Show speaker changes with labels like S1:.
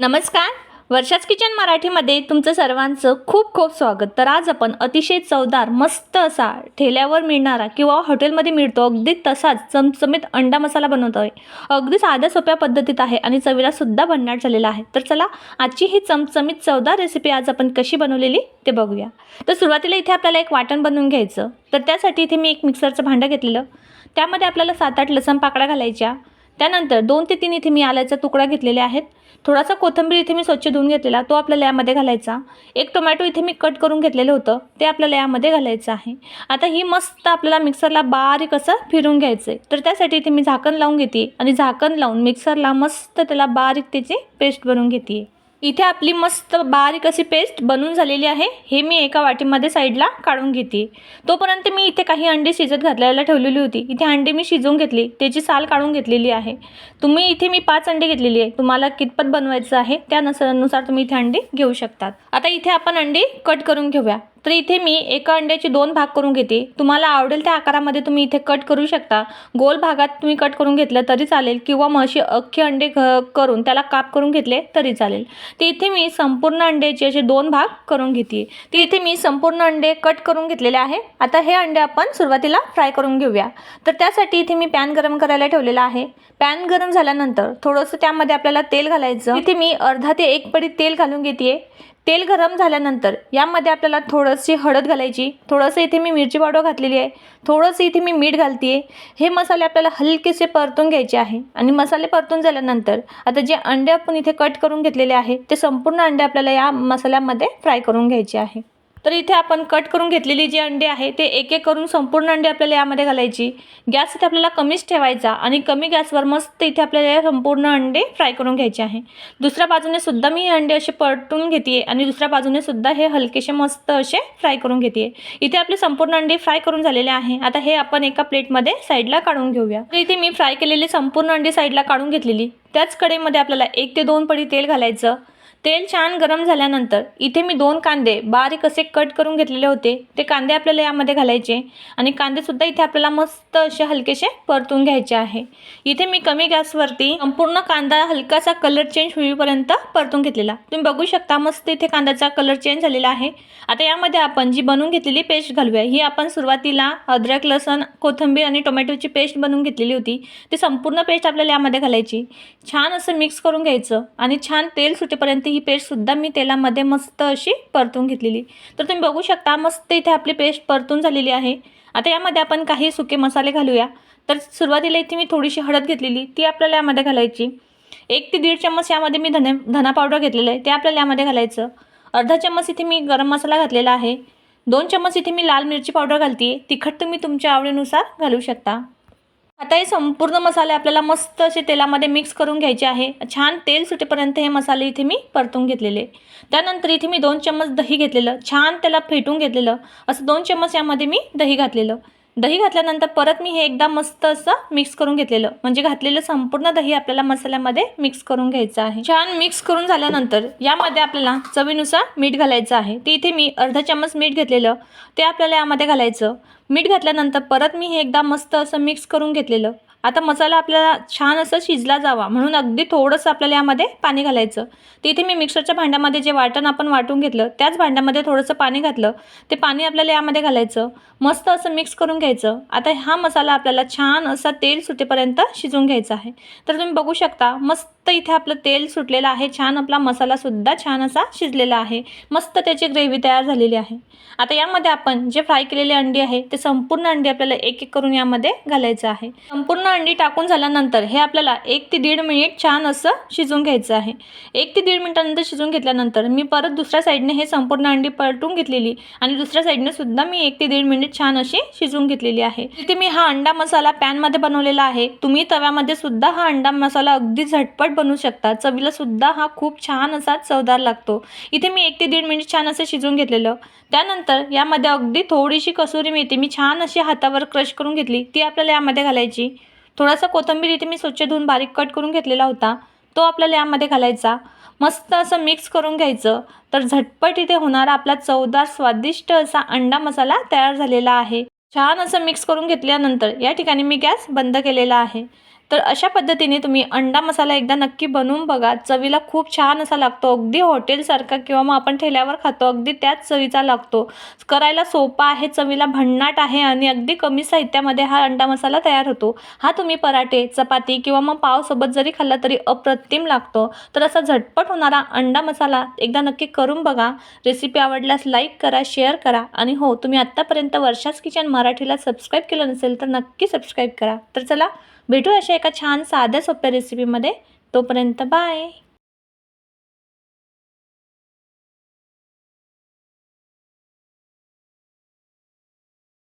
S1: नमस्कार. वर्षाच किचन मराठीमध्ये तुमचं सर्वांचं खूप खूप स्वागत. तर आज आपण अतिशय चवदार मस्त असा ठेल्यावर मिळणारा किंवा हॉटेलमध्ये मिळतो अगदी तसाच चमचमीत अंडा मसाला बनवतो आहे अगदी साध्या सोप्या पद्धतीत आहे आणि चवीला सुद्धा भन्नाट झालेला आहे. तर चला आजची ही चमचमीत चवदार रेसिपी आज आपण कशी बनवलेली ते बघूया. तर सुरुवातीला इथे आपल्याला एक वाटण बनवून घ्यायचं. तर त्यासाठी इथे मी एक मिक्सरचं भांडं घेतलेलं. त्यामध्ये आपल्याला सात आठ लसण पाकळ्या घालायच्या. त्यानंतर दोन ते तीन इथे मी आल्याचा तुकडा घेतलेले आहेत. थोडासा कोथिंबीर इथे मी स्वच्छ धुवून घेतलेला तो आपल्याला यामध्ये घालायचा. एक टोमॅटो इथे मी कट करून घेतलेलं होतं ते आपल्याला यामध्ये घालायचं आहे. आता ही मस्त आपल्याला मिक्सरला बारीक असं फिरून घ्यायचं आहे तर त्यासाठी इथे मी झाकण लावून घेते आणि झाकण लावून मिक्सरला मस्त त्याला बारीक त्याची पेस्ट बनवून घेते. इथे आपली मस्त बारीक अशी पेस्ट बनून झालेली आहे. हे मी एका वाटीमध्ये साईडला काढून घेते. तोपर्यंत मी इथे काही अंडी शिजत घातलेला ठेवलेली होती. इथे अंडी मी शिजवून घेतली. त्याची साल काढून घेतलेली आहे. तुम्ही इथे मी पाच अंडी घेतलेली आहे. तुम्हाला कितपत बनवायचं आहे त्यानुसार तुम्ही इथे अंडी घेऊ शकतात. आता इथे आपण अंडी कट करून घेऊया. तर इथे मी एका अंड्याचे दोन भाग करून घेते. तुम्हाला आवडेल त्या आकारामध्ये तुम्ही इथे कट करू शकता. गोल भागात तुम्ही कट करून घेतलं तरी चालेल किंवा मग असे अख्खे अंडे घ करून त्याला काप करून घेतले तरी चालेल. तर इथे मी संपूर्ण अंड्याचे असे दोन भाग करून घेते. तर इथे मी संपूर्ण अंडे कट करून घेतलेले आहे. आता हे अंडे आपण सुरुवातीला फ्राय करून घेऊया. तर त्यासाठी इथे मी पॅन गरम करायला ठेवलेला आहे. पॅन गरम झाल्यानंतर थोडंसं त्यामध्ये आपल्याला तेल घालायचं. इथे मी अर्धा ते एक पडी तेल घालून घेते तेल गरम झाल्यानंतर यामध्ये आपल्याला थोडंशी हळद घालायची थोडंसं इथे मी मिरची पावडर घातलेली आहे थोडंसं इथे मी मीठ घालते आहे हे मसाले आपल्याला हलकेसे परतून घ्यायचे आहे आणि मसाले परतून झाल्यानंतर आता जे अंडे आपण इथे कट करून घेतलेले आहे ते संपूर्ण अंडे आपल्याला या मसाल्यामध्ये फ्राय करून घ्यायचे आहे. तर इथे आपण कट करून घेतलेली जी अंडी आहे ते एक एक करून संपूर्ण अंडी आपल्याला यामध्ये घालायची. गॅस इथे आपल्याला कमीच ठेवायचा आणि कमी गॅसवर मस्त इथे आपल्याला संपूर्ण अंडे फ्राय करून घ्यायचे आहे. दुसऱ्या बाजूने सुद्धा मी हे अंडे असे परतून घेते आणि दुसऱ्या बाजूने सुद्धा हे हलकेसे मस्त असे फ्राय करून घेते. इथे आपले संपूर्ण अंडे फ्राय करून झालेले आहे. आता हे आपण एका प्लेटमध्ये साईडला काढून घेऊया. तर इथे मी फ्राय केलेली संपूर्ण अंडी साईडला काढून घेतलेली. त्याच कडेमध्ये आपल्याला एक ते दोन पडी तेल घालायचं. तेल छान गरम झाल्यानंतर इथे मी दोन कांदे बारीक असे कट करून घेतलेले होते. ते कांदे आपल्याला यामध्ये घालायचे आणि कांदेसुद्धा इथे आपल्याला मस्त असे हलकेसे परतून घ्यायचे आहे. इथे मी कमी गॅसवरती संपूर्ण कांदा हलकासा कलर चेंज होईपर्यंत परतून घेतलेला. तुम्ही बघू शकता मस्त इथे कांद्याचा कलर चेंज झालेला आहे. आता यामध्ये आपण जी बनवून घेतलेली पेस्ट घालूया. ही आपण सुरुवातीला अद्रक लसण कोथिंबीर आणि टोमॅटोची पेस्ट बनवून घेतलेली होती. ती संपूर्ण पेस्ट आपल्याला यामध्ये घालायची. छान असं मिक्स करून घ्यायचं आणि छान तेल सुटेपर्यंत ही पेस्टसुद्धा मी तेलामध्ये मस्त अशी परतून घेतलेली. तर तुम्ही बघू शकता मस्त इथे आपली पेस्ट परतून झालेली आहे. आता यामध्ये आपण काही सुके मसाले घालूया. तर सुरुवातीला इथे मी थोडीशी हळद घेतलेली ती आपल्याला यामध्ये घालायची. एक ते दीड चम्मच यामध्ये मी धने धना पावडर घेतलेलं आहे ते आपल्याला यामध्ये घालायचं. अर्धा चम्मच इथे मी गरम मसाला घातलेला आहे. दोन चम्मच इथे मी लाल मिरची पावडर घालते तिखट तुम्ही तुमच्या आवडीनुसार घालू शकता. आता हे संपूर्ण मसाले आपल्याला मस्त असे तेलामध्ये मिक्स करून घ्यायचे आहे. छान तेल सुटेपर्यंत हे मसाले इथे मी परतून घेतलेले. त्यानंतर इथे मी दोन चम्मच दही घेतलेलं. छान त्याला फेटून घेतलेलं. असं दोन चम्मच यामध्ये मी दही घातलेलं. दही घातल्यानंतर परत मी हे एकदा मस्त असं मिक्स करून घेतलेलं. म्हणजे घातलेलं संपूर्ण दही आपल्याला मसाल्यामध्ये मिक्स करून घ्यायचं आहे. छान मिक्स करून झाल्यानंतर यामध्ये आपल्याला चवीनुसार मीठ घालायचं आहे. ते इथे मी अर्धा चम्मच मीठ घेतलेलं. ते आपल्याला यामध्ये घालायचं. मीठ घातल्यानंतर परत मी हे एकदा मस्त असं मिक्स करून घेतलेलं. आता मसाला आपल्याला छान असं शिजला जावा. म्हणून अगदी थोडंसं आपल्याला यामध्ये पाणी घालायचं. तिथे मी मिक्सरच्या भांड्यामध्ये जे वाटण आपण वाटून घेतलं त्याच भांड्यामध्ये थोडंसं पाणी घातलं. ते पाणी आपल्याला यामध्ये घालायचं. मस्त असं मिक्स करून घ्यायचं. आता हा मसाला आपल्याला छान असा तेल सुटेपर्यंत शिजवून घ्यायचा आहे. तर तुम्ही बघू शकता मस्त इथे आपलं तेल सुटलेलं आहे. छान आपला मसालासुद्धा छान असा शिजलेला आहे. मस्त त्याची ग्रेव्ही तयार झालेली आहे. आता यामध्ये आपण जे फ्राय केलेले अंडी आहे ते संपूर्ण अंडी आपल्याला एक एक करून यामध्ये घालायचं आहे. संपूर्ण अंडी टाकून झाल्यानंतर हे आपल्याला एक ते दीड मिनिट छान असं शिजवून घ्यायचं आहे. एक ते दीड मिनिटानंतर शिजवून घेतल्यानंतर मी परत दुसऱ्या साईडने हे संपूर्ण अंडी पलटून घेतलेली आणि दुसऱ्या साईडने सुद्धा मी एक ते दीड मिनिट छान अशी शिजवून घेतलेली आहे. तिथे मी हा अंडा मसाला पॅनमध्ये बनवलेला आहे. तुम्ही तव्यामध्ये सुद्धा हा अंडा मसाला अगदी झटपट बनवू शकता चवीला सुद्धा हा खूप छान असा चवदार लागतो. इथे मी एक ते दीड मिनिट छान असं शिजवून घेतलेलं. त्यानंतर यामध्ये अगदी थोडीशी कसुरी मेथी मी छान अशी हातावर क्रश करून घेतली. ती आपल्याला यामध्ये घालायची. थोडासा कोथिंबीर इथे मी स्वच्छ धुवून बारीक कट करून घेतलेला होता. तो आपल्याला यामध्ये घालायचा. मस्त असं मिक्स करून घ्यायचं. तर झटपट इथे होणारा आपला चवदार स्वादिष्ट असा अंडा मसाला तयार झालेला आहे. छान असं मिक्स करून घेतल्यानंतर या ठिकाणी मी गॅस बंद केलेला आहे. तर अशा पद्धतीने तुम्ही अंडा मसाला एकदा नक्की बनवून बघा. चवीला खूप छान असा लागतो. अगदी हॉटेलसारखा किंवा मग आपण ठेल्यावर खातो. अगदी त्याच चवीचा लागतो. करायला सोपा आहे चवीला भन्नाट आहे आणि अगदी कमी साहित्यामध्ये हा अंडा मसाला तयार होतो. हा तुम्ही पराठे चपाती किंवा मग पावसोबत जरी खाल्ला तरी अप्रतिम लागतो. तर असा झटपट होणारा अंडा मसाला एकदा नक्की करून बघा. रेसिपी आवडल्यास लाईक करा शेअर करा आणि हो तुम्ही आत्तापर्यंत वर्षाच किचन मराठीला सबस्क्राईब केलं नसेल तर नक्की सबस्क्राईब करा. तर चला भेटू अशा एका छान साध्या सोप्या रेसिपीमध्ये तोपर्यंत बाय